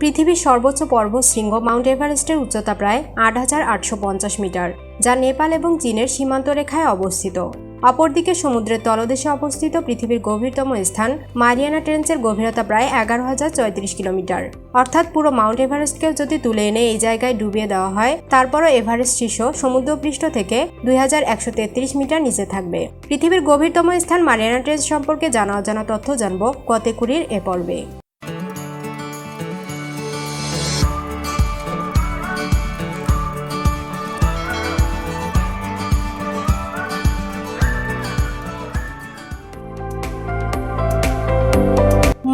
পৃথিবীর সর্বোচ্চ পর্বত শৃঙ্গ মাউন্ট এভারেস্টের উচ্চতা প্রায় আট হাজার আটশো পঞ্চাশ মিটার, যা নেপাল এবং চীনের সীমান্ত রেখায় অবস্থিত। অপরদিকে সমুদ্রের তলদেশে অবস্থিত পৃথিবীর গভীরতম স্থান মারিয়ানা ট্রেঞ্চের গভীরতা প্রায় এগারো হাজার চৌত্রিশ কিলোমিটার। অর্থাৎ পুরো মাউন্ট এভারেস্টকেও যদি তুলে এনে এই জায়গায় ডুবিয়ে দেওয়া হয়, তারপরও এভারেস্ট শীর্ষ সমুদ্রপৃষ্ঠ থেকে দুই হাজার একশো তেত্রিশ মিটার নিচে থাকবে। পৃথিবীর গভীরতম স্থান মারিয়ানা ট্রেঞ্চ সম্পর্কে জানা অজানা তথ্য জানব কতেকুরির এ পর্বে।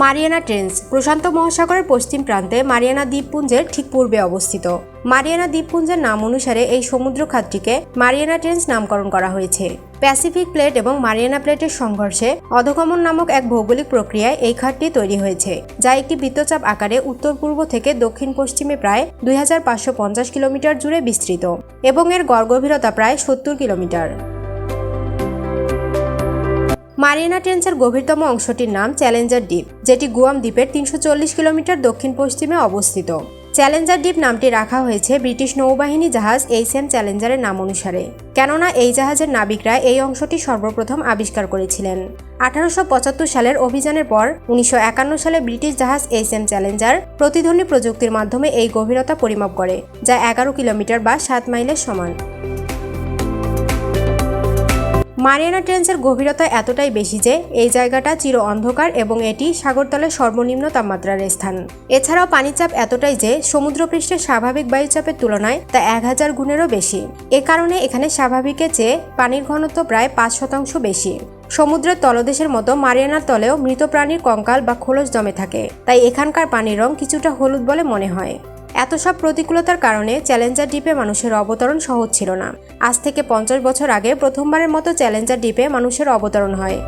মারিয়ানা ট্রেন্স, প্রশান্ত মহাসাগরের পশ্চিম প্রান্তে মারিয়ানা দ্বীপপুঞ্জের ঠিক পূর্বে অবস্থিত। মারিয়ানা দ্বীপপুঞ্জের নাম অনুসারে এই সমুদ্র খাতটিকে মারিয়ানা ট্রেন্স নামকরণ করা হয়েছে। প্যাসিফিক প্লেট এবং মারিয়ানা প্লেটের সংঘর্ষে অধগমন নামক এক ভৌগোলিক প্রক্রিয়ায় এই খাতটি তৈরি হয়েছে, যা একটি বৃত্তচাপ আকারে উত্তর পূর্ব থেকে দক্ষিণ পশ্চিমে প্রায় দুই হাজার পাঁচশো পঞ্চাশ কিলোমিটার জুড়ে বিস্তৃত এবং এর গড় গভীরতা প্রায় সত্তর কিলোমিটার। মারিয়ানা ট্রেঞ্চের গভীরতম অংশটির নাম চ্যালেঞ্জার দ্বীপ, যেটি গুয়াম দ্বীপের তিনশো চল্লিশ কিলোমিটার দক্ষিণ পশ্চিমে অবস্থিত। চ্যালেঞ্জার দ্বীপ নামটি রাখা হয়েছে ব্রিটিশ নৌবাহিনী জাহাজ এইচ এম চ্যালেঞ্জারের নাম অনুসারে। কেননা এই জাহাজের নাবিকরা এই অংশটি সর্বপ্রথম আবিষ্কার করেছিলেন। আঠারোশো পঁচাত্তর সালের অভিযানের পর উনিশশো একান্ন সালে ব্রিটিশ জাহাজ এইচ এম চ্যালেঞ্জার প্রতিধ্বনি প্রযুক্তির মাধ্যমে এই গভীরতা পরিমাপ করে, যা এগারো কিলোমিটার বা সাত মাইলের সমান। মারিয়ানা ট্রেন্সের গভীরতা এতটাই বেশি যে এই জায়গাটা চির অন্ধকার এবং এটি সাগরতলের সর্বনিম্ন তাপমাত্রার স্থান। এছাড়াও পানিচাপ এতটাই যে সমুদ্রপৃষ্ঠের স্বাভাবিক বায়ুচাপের তুলনায় তা এক হাজার গুণেরও বেশি। এ কারণে এখানে স্বাভাবিকের চেয়ে পানির ঘনত্ব প্রায় পাঁচ শতাংশ বেশি। সমুদ্রের তলদেশের মতো মারিয়ানার তলেও মৃত প্রাণীর কঙ্কাল বা খোলস জমে থাকে। তাই এখানকার পানির রং কিছুটা হলুদ বলে মনে হয়। এত সব প্রতিকূলতার কারণে চ্যালেঞ্জার দ্বীপে মানুষের অবতরণ সহজ ছিল না। আজ থেকে পঞ্চাশ বছর আগে প্রথমবারের মতো চ্যালেঞ্জার দ্বীপে মানুষের অবতরণ হয়।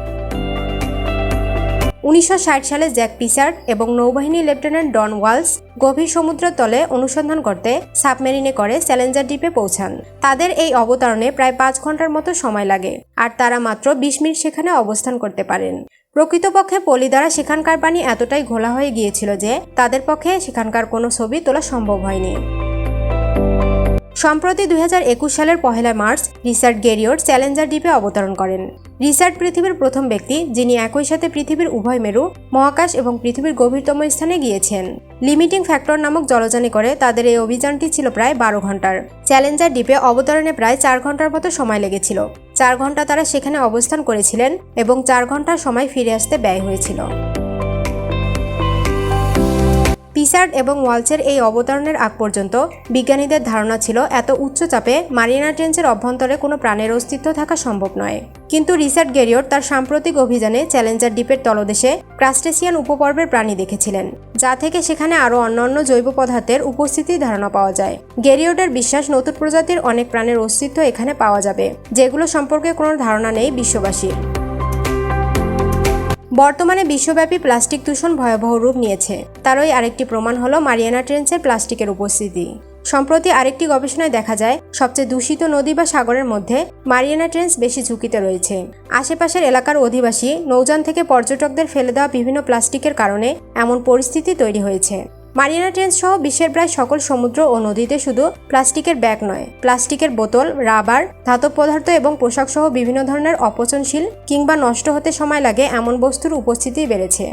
উনিশশো ষাট সালে জ্যাক পিসার্ড এবং নৌবাহিনী লেফটেন্যান্ট ডন ওয়ালস গভীর সমুদ্রের তলে অনুসন্ধান করতে সাবমেরিনে করে চ্যালেঞ্জার দ্বীপে পৌঁছান। তাদের এই অবতরণে প্রায় পাঁচ ঘণ্টার মতো সময় লাগে, আর তারা মাত্র বিশ মিনিট সেখানে অবস্থান করতে পারেন। প্রকৃতপক্ষে পলি দ্বারা সেখানকার পানি এতটাই ঘোলা হয়ে গিয়েছিল যে তাদের পক্ষে সেখানকার কোনো ছবি তোলা সম্ভব হয়নি। সম্প্রতি দুই হাজার একুশ সালের পহেলা মার্চ, রিচার্ড গেরিওর চ্যালেঞ্জার দ্বীপে অবতরণ করেন। রিচার্ড পৃথিবীর প্রথম ব্যক্তি, যিনি একই সাথে পৃথিবীর উভয় মেরু, মহাকাশ এবং পৃথিবীর গভীরতম স্থানে গিয়েছেন। লিমিটিং ফ্যাক্টর নামক জলযানে করে তাদের এই অভিযানটি ছিল প্রায় বারো ঘণ্টার। চ্যালেঞ্জার দ্বীপে অবতরণে প্রায় চার ঘণ্টার মতো সময় লেগেছিল। চার ঘণ্টা তারা সেখানে অবস্থান করেছিলেন এবং চার ঘণ্টার সময় ফিরে আসতে ব্যয় হয়েছিল। পিসার্ড এবং ওয়ালসের এই অবতরণের আগ পর্যন্ত বিজ্ঞানীদের ধারণা ছিল, এত উচ্চ চাপে মারিয়ানা ট্রেঞ্চের অভ্যন্তরে কোনো প্রাণের অস্তিত্ব থাকা সম্ভব নয়। কিন্তু রিসার্ড গেরিয়র তার সাম্প্রতিক অভিযানে চ্যালেঞ্জার দ্বীপের তলদেশে ক্রাস্টেসিয়ান উপপর্বের প্রাণী দেখেছিলেন, যা থেকে সেখানে আরও অন্যান্য জৈব পদার্থের উপস্থিতির ধারণা পাওয়া যায়। গেরিয়ডের বিশ্বাস, নতুন প্রজাতির অনেক প্রাণের অস্তিত্ব এখানে পাওয়া যাবে, যেগুলো সম্পর্কে কোনো ধারণা নেই বিশ্ববাসীর। বর্তমানে বিশ্বব্যাপী প্লাস্টিক দূষণ ভয়াবহ রূপ নিয়েছে। তারই আরেকটি প্রমাণ হলো মারিয়ানা ট্রেন্সের প্লাস্টিকের উপস্থিতি। সম্প্রতি আরেকটি গবেষণায় দেখা যায়, সবচেয়ে দূষিত নদী বা সাগরের মধ্যে মারিয়ানা ট্রেন্স বেশি ঝুঁকিতে রয়েছে। আশেপাশের এলাকার অধিবাসী, নৌযান থেকে পর্যটকদের ফেলে দেওয়া বিভিন্ন প্লাস্টিকের কারণে এমন পরিস্থিতি তৈরি হয়েছে। মারিয়ানা ট্রেন্স সহ বিশ্বের প্রায় সকল সমুদ্র ও নদীতে শুধু প্লাস্টিকের ব্যাগ নয়, প্লাস্টিকের বোতল, রাবার, ধাতব পদার্থ এবং পোশাক সহ বিভিন্ন ধরনের অপচনশীল কিংবা নষ্ট হতে সময় লাগে এমন বস্তুর উপস্থিতি বেড়েছে।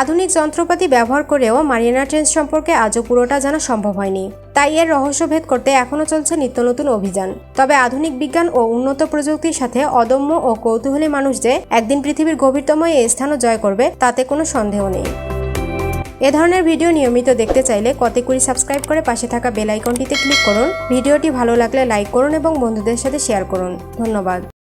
আধুনিক যন্ত্রপাতি ব্যবহার করেও মারিয়ানা ট্রেন্স সম্পর্কে আজও পুরোটা জানা সম্ভব হয়নি। তাই এর রহস্যভেদ করতে এখনও চলছে নিত্য নতুন অভিযান। তবে আধুনিক বিজ্ঞান ও উন্নত প্রযুক্তির সাথে অদম্য ও কৌতূহলী মানুষ যে একদিন পৃথিবীর গভীরতম এই স্থানও জয় করবে, তাতে কোনো সন্দেহ নেই। এ ধরনের ভিডিও নিয়মিত দেখতে চাইলে কতে কুড়ি সাবস্ক্রাইব করে পাশে থাকা বেল আইকনটিতে ক্লিক করুন। ভিডিওটি ভালো লাগলে লাইক করুন এবং বন্ধুদের সাথে শেয়ার করুন। ধন্যবাদ।